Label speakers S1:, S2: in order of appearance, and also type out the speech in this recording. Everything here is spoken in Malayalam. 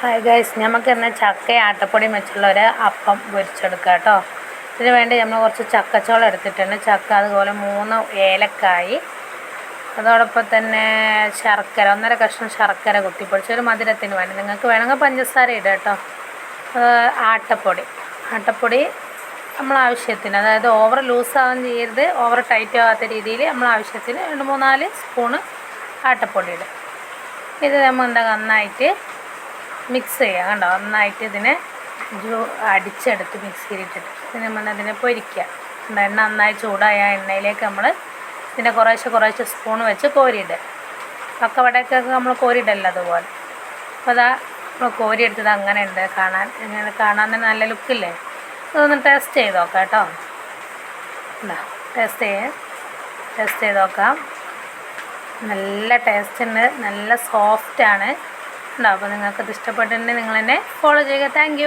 S1: ഹായ് ഗൈസ് നമുക്ക് ഇന്ന് ചക്ക ആട്ടപ്പൊടിയും വെച്ചുള്ള ഒരു അപ്പം പൊരിച്ചെടുക്കാം കേട്ടോ. ഇതിന് വേണ്ടി നമ്മൾ കുറച്ച് ചക്കച്ചോളം എടുത്തിട്ടുണ്ട്. ചക്ക അതുപോലെ മൂന്ന് ഏലക്കായി. അതോടൊപ്പം തന്നെ ശർക്കര ഒന്നര കഷ്ണം ശർക്കര കുത്തിപ്പൊടിച്ച് ഒരു മധുരത്തിന് വേണ്ടി. നിങ്ങൾക്ക് വേണമെങ്കിൽ പഞ്ചസാര ഇടുക കേട്ടോ. ആട്ടപ്പൊടി. ആട്ടപ്പൊടി നമ്മൾ ആവശ്യത്തിന് അതായത് ഓവർ ലൂസാവും ചെയ്യരുത്. ഓവർ ടൈറ്റ് ആവാത്ത രീതിയിൽ നമ്മൾ ആവശ്യത്തിന് രണ്ട് മൂന്നാൽ സ്പൂണ് ആട്ടപ്പൊടി ഇടും ഇത് നമ്മൾ എന്താ നന്നായിട്ട് മിക്സ് ചെയ്യുക കണ്ടോ? നന്നായിട്ട് ഇതിനെ ജൂ അടിച്ചെടുത്ത് മിക്സിയിലിട്ടിട്ട് പിന്നെ നമ്മൾ അതിനെ പൊരിക്കുക. കണ്ടോ എണ്ണ നന്നായി ചൂടായ എണ്ണയിലേക്ക് നമ്മൾ ഇതിനെ കുറേശ്ശെ കുറേശ്ശെ സ്പൂൺ വെച്ച് കോരിയിടുക. പക്കവടക്കൊക്കെ നമ്മൾ കോരിയിടല്ലോ അതുപോലെ. അപ്പോൾ അതാ നമ്മൾ കോരിയെടുത്തത് അങ്ങനെ ഉണ്ട്. കാണാൻ ഇങ്ങനെ കാണാൻ തന്നെ നല്ല ലുക്കില്ലേ അതൊന്ന് ടേസ്റ്റ് ചെയ്ത് നോക്കാം കേട്ടോ. എന്താ ടേസ്റ്റ് ചെയ്യേ. ടേസ്റ്റ് ചെയ്ത് നോക്കാം. നല്ല ടേസ്റ്റ് ഉണ്ട്. നല്ല സോഫ്റ്റ് ആണ് ഉണ്ടോ അപ്പോൾ നിങ്ങൾക്ക് ഇത് ഇഷ്ടപ്പെട്ടിട്ടുണ്ടെങ്കിൽ നിങ്ങൾ എന്നെ ഫോളോ ചെയ്യുക താങ്ക്